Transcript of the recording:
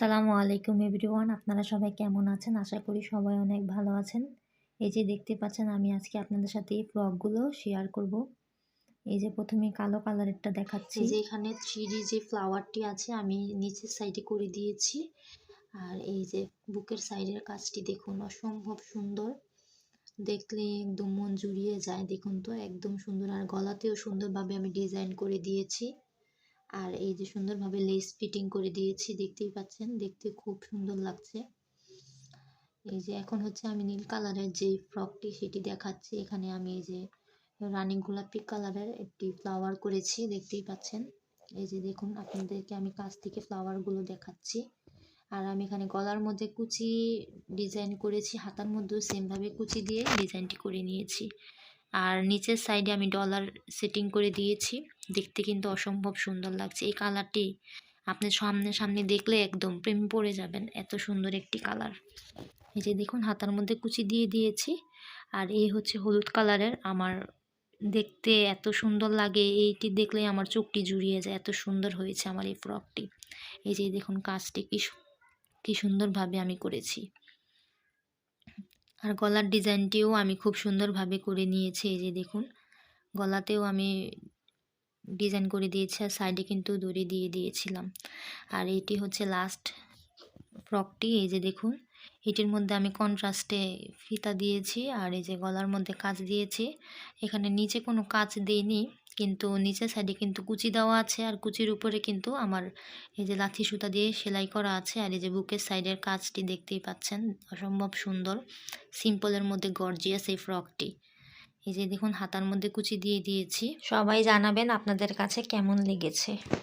আসসালামু আলাইকুম এভরিওয়ান। আপনারা সবাই কেমন আছেন? আশা করি সবাই অনেক ভালো আছেন। এই যে দেখতে পাচ্ছেন, আমি আজকে আপনাদের সাথে এই ফ্রকগুলো শেয়ার করব। এই যে প্রথমে কালো কালারেরটা দেখাচ্ছি। যে এখানে থ্রি যে ফ্লাওয়ারটি আছে, আমি নিচের সাইডে করে দিয়েছি। আর এই যে বুকের সাইডের কাজটি দেখুন, অসম্ভব সুন্দর। দেখলে একদম মন জুড়িয়ে যায়, দেখুন তো, একদম সুন্দর। আর গলাতেও সুন্দরভাবে আমি ডিজাইন করে দিয়েছি। আর এই যে সুন্দরভাবে লেস ফিটিং করে দিয়েছি, দেখতেই পাচ্ছেন? দেখতে খুব সুন্দর লাগছে। এই যে এখন হচ্ছে আমি নীল কালারের যে ফ্রকটি সেটি দেখাচ্ছি। এখানে আমি এই যে রানী গোলাপি কালারের একটি ফ্লাওয়ার করেছি, দেখতেই পাচ্ছেন? এই যে দেখুন, আপনাদেরকে আমি কাছ থেকে ফ্লাওয়ারগুলো দেখাচ্ছি। আর আমি এখানে গলার মধ্যে কুচি ডিজাইন করেছি, হাতার মধ্যেও সেমভাবে কুচি দিয়ে ডিজাইনটি করে নিয়েছি। আর নিচের সাইডে আমি ডলার সেটিং করে দিয়েছি। দেখতে কিন্তু অসম্ভব সুন্দর লাগছে। এই কালারটি আপনি সামনে সামনে দেখলে একদম প্রেম পড়ে যাবেন এত সুন্দর একটি কালার এই যে দেখুন, হাতার মধ্যে কুচি দিয়ে দিয়েছি। আর এই হচ্ছে হলুদ কালারের আমার দেখতে এত সুন্দর লাগে। এইটি দেখলেই আমার চোখটি জুড়িয়ে যায়। এত সুন্দর হয়েছে আমার এই ফ্রকটি এই যে দেখুন, কাজটি কি কি সুন্দরভাবে আমি করেছি। আর গলার ডিজাইনটিও আমি খুব সুন্দরভাবে করে নিয়েছি, এই যে দেখুন। গলাতেও আমি ডিজাইন করে দিয়েছি আর সাইডে কিন্তু দড়ি দিয়ে দিয়েছিলাম। আর এটি হচ্ছে লাস্ট ফ্রকটি এই যে দেখুন, এটির মধ্যে আমি কন্ট্রাস্টে ফিতা দিয়েছি আর এই যে গলার মধ্যে কাজ দিয়েছি। এখানে নিচে কোনো কাজ দিইনি, কিন্তু নিচের সাইডে কিন্তু কুচি দেওয়া আছে আর কুচির উপরে কিন্তু আমার এই যে লাথি সুতা দিয়ে সেলাই করা আছে আর এই যে বুকের সাইডের কাজটি দেখতেই পাচ্ছেন, অসম্ভব সুন্দর সিম্পলের মধ্যে গর্জিয়াস এই ফ্রকটি এই যে দেখুন, হাতার মধ্যে কুচি দিয়ে দিয়েছি। সবাই জানাবেন আপনাদের কাছে কেমন লেগেছে।